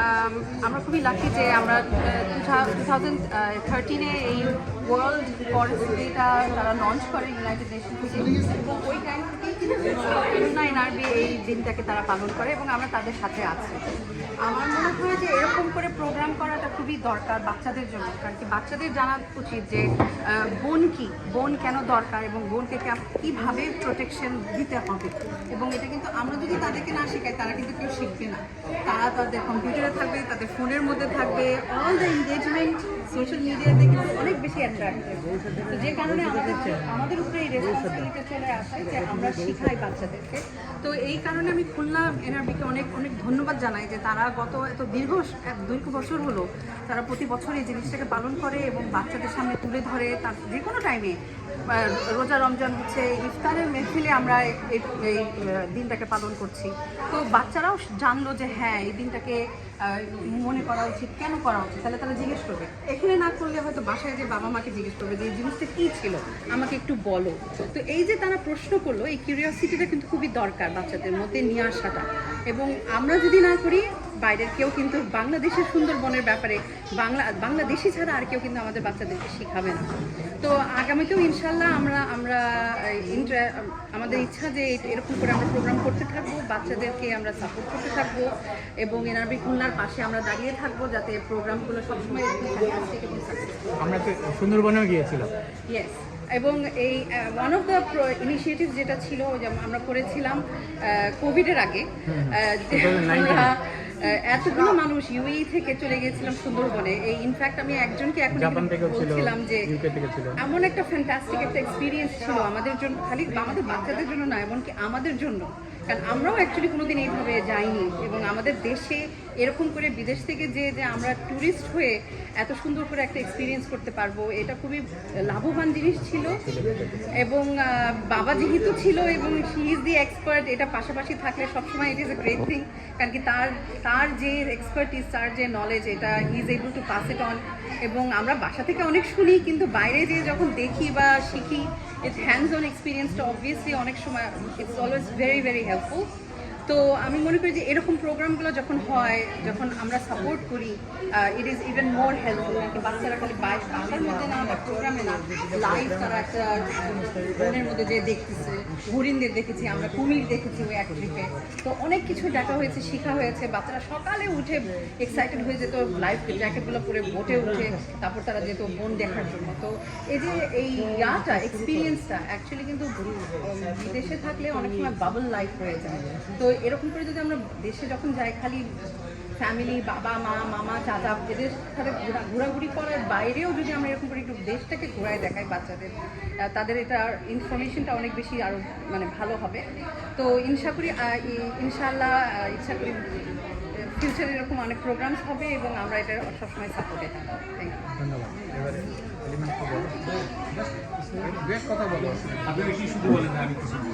Um, আমরা খুবই lucky যে আমরা টু থাউজেন্ড থার্টিনে এই ওয়ার্ল্ড ফরেস্ট তারা লঞ্চ করে ইউনাইটেড নেশন থেকে। ওই টাইম এনআরবি এই দিনটাকে তারা পালন করে এবং আমরা তাদের সাথে আছি। আমার মনে হয় যে এরকম করে প্রোগ্রাম করাটা খুবই দরকার বাচ্চাদের জন্য কারণ কি বাচ্চাদের জানা উচিত যে বোন কি বোন কেন দরকার এবং বোনকে কীভাবে প্রোটেকশন দিতে হবে। এবং এটা কিন্তু আমরা যদি তাদেরকে না শেখাই তারা কিন্তু কেউ শিখবে না। তারা তাদের কম্পিউটারে থাকবে, তাদের ফোনের মধ্যে থাকবে অল দ্য এনগেজমেন্ট সোশ্যাল মিডিয়াতে কিন্তু অনেক বেশি অ্যাট্রাক্টিভ যে কারণে আমাদের আমাদের উপরে এই রেসপন্সিবিলিটি চলে আসে যে আমরা শিখাই বাচ্চাদেরকে। তো এই কারণে আমি খুলনা এনআরবিকে অনেক অনেক ধন্যবাদ জানাই যে তারা গত এত দীর্ঘ দীর্ঘ বছর হলো তারা প্রতি বছর এই জিনিসটাকে পালন করে এবং বাচ্চাদের সামনে তুলে ধরে তার যে কোনো টাইমে রোজা, রমজান হচ্ছে, ইফতারের মেহফিলে আমরা এই দিনটাকে পালন করছি। তো বাচ্চারাও জানলো যে হ্যাঁ এই দিনটাকে মনে করা উচিত, কেন করা উচিত? তাহলে তারা জিজ্ঞেস করবে। এখানে না করলে হয়তো বাসায় যে বাবা মাকে জিজ্ঞেস করবে যে এই জিনিসটা কী ছিল? আমাকে একটু বলো। তো এই যে তারা প্রশ্ন করল, এই কিউরিয়াসিটিটা কিন্তু খুবই দরকার বাচ্চাদের মধ্যে নিয়ে আসাটা। এবং আমরা যদি না করি বাইরের কেউ কিন্তু বাংলাদেশের সুন্দরবনের ব্যাপারে বাংলা বাংলাদেশি ছাড়া আর কেউ কিন্তু আমাদের বাচ্চাদেরকে শেখাবে না। তো আগামীতেও ইনশাল্লাহ আমরা আমরা আমাদের ইচ্ছা যে এরকম করে আমরা প্রোগ্রাম করতে থাকব বাচ্চাদেরকে আমরা সাপোর্ট করতে থাকব এবং এনআরবি খুলনার পাশে আমরা দাঁড়িয়ে থাকব যাতে প্রোগ্রামগুলো সবসময় আমরা তো সুন্দরবনেও গিয়েছিলাম। ইয়েস এবং এই ওয়ান অফ দ্য ইনিশিয়েটিভ যেটা ছিল যেমন আমরা করেছিলাম কোভিডের আগে যে 2019 আমরা এতগুলো মানুষ ইউএই থেকে চলে গেছিলাম সুন্দরবনে। এই ইনফ্যাক্ট আমি একজনকে এখন জাপান থেকে বলছিলাম যে ইউকে থেকে ছিল। এমন একটা ফ্যান্টাস্টিক একটা এক্সপিরিয়েন্স ছিল আমাদের জন্য খালি আমাদের বাচ্চাদের জন্য না এমনকি আমাদের জন্য। কারণ আমরাও অ্যাকচুয়ালি কোনোদিন এইভাবে যাইনি এবং আমাদের দেশে এরকম করে বিদেশ থেকে যে যে আমরা ট্যুরিস্ট হয়ে এত সুন্দর করে একটা এক্সপিরিয়েন্স করতে পারব, এটা খুবই লাভবান জিনিস ছিল এবং বাবা যেহেতু ছিল এবং হি ইজ দি এক্সপার্ট এটা পাশাপাশি থাকলে সবসময় it is a great thing কারণ কি তার তার যে এক্সপার্টিস তার যে নলেজ এটা he is able to pass it on এবং আমরা বাসা থেকে অনেক শুনি, কিন্তু বাইরে যেয়ে যখন দেখি বা শিখি ইটস হ্যান্ডস অন এক্সপিরিয়েন্সটা অবভিয়াসলি অনেক সময় it's always very very helpful তো আমি মনে করি যে এরকম প্রোগ্রামগুলো যখন হয়, যখন আমরা সাপোর্ট করি it is even more helpful নাকি বাচ্চারা খালি বাইশ মধ্যে না বা প্রোগ্রামে না লাইভ তারা একটা বনের মধ্যে যে দেখতেছে, হরিণদের দেখেছি আমরা, কুমির দেখেছি ওই এক ট্রিপে তো অনেক কিছু দেখা হয়েছে, শেখা হয়েছে, বাচ্চারা সকালে উঠে এক্সাইটেড হয়ে যেত লাইফ জ্যাকেটগুলো পরে বোটে উঠে তারপর তারা যেত বন দেখার জন্য। তো এই যে এই ইয়াটা এক্সপিরিয়েন্সটা অ্যাকচুয়ালি কিন্তু বিদেশে থাকলে অনেক সময় বাবল লাইফ হয়ে যায়। তো এরকম করে যদি আমরা দেশে যখন যাই খালি ফ্যামিলি বাবা মা মামা চাচা এদের সাথে ঘোরাঘুরি করার বাইরেও যদি আমরা এরকম করে একটু দেশটাকে ঘোরায় দেখাই বাচ্চাদের তাদের এটা ইনফরমেশনটা অনেক বেশি আরও মানে ভালো হবে। তো ইনশা করি আহ, ই- ইনশাআল্লাহ ইচ্ছা করি ফিউচারে এরকম অনেক প্রোগ্রামস হবে এবং আমরা এটা সবসময় সাপোর্টে থাকব। থ্যাংক ইউ ধন্যবাদ। এবারে কথা বলো। আপনি কি শুধু বলেন আমি কিছু